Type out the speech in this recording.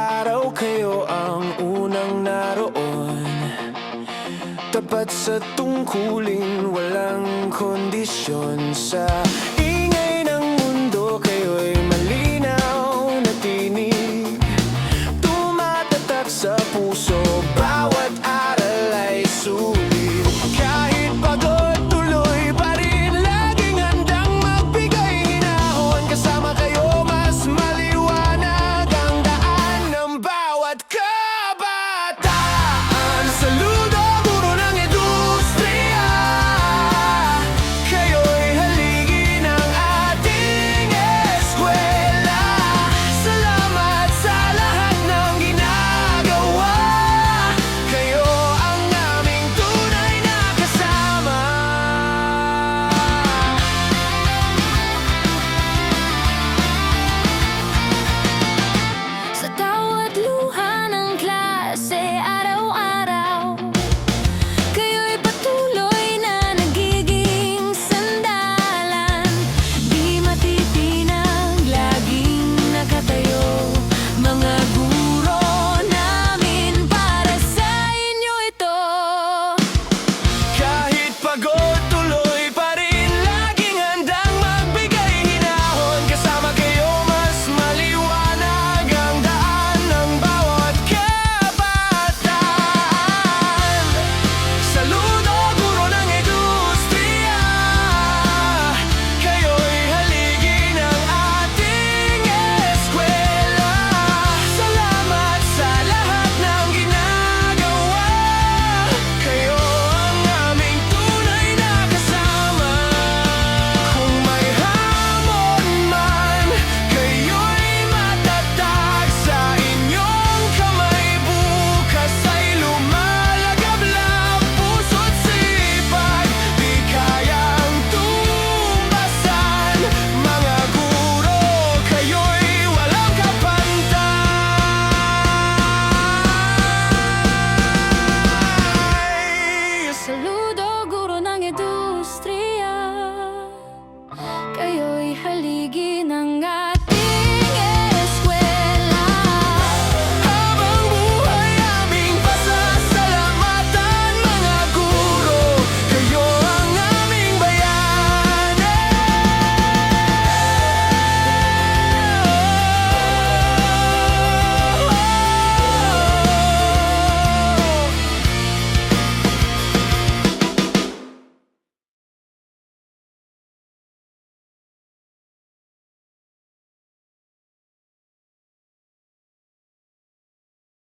araw kayo ang unang naroon. Tapat sa tungkulin, walang kondisyon. Sa ingay ng mundo kayo'y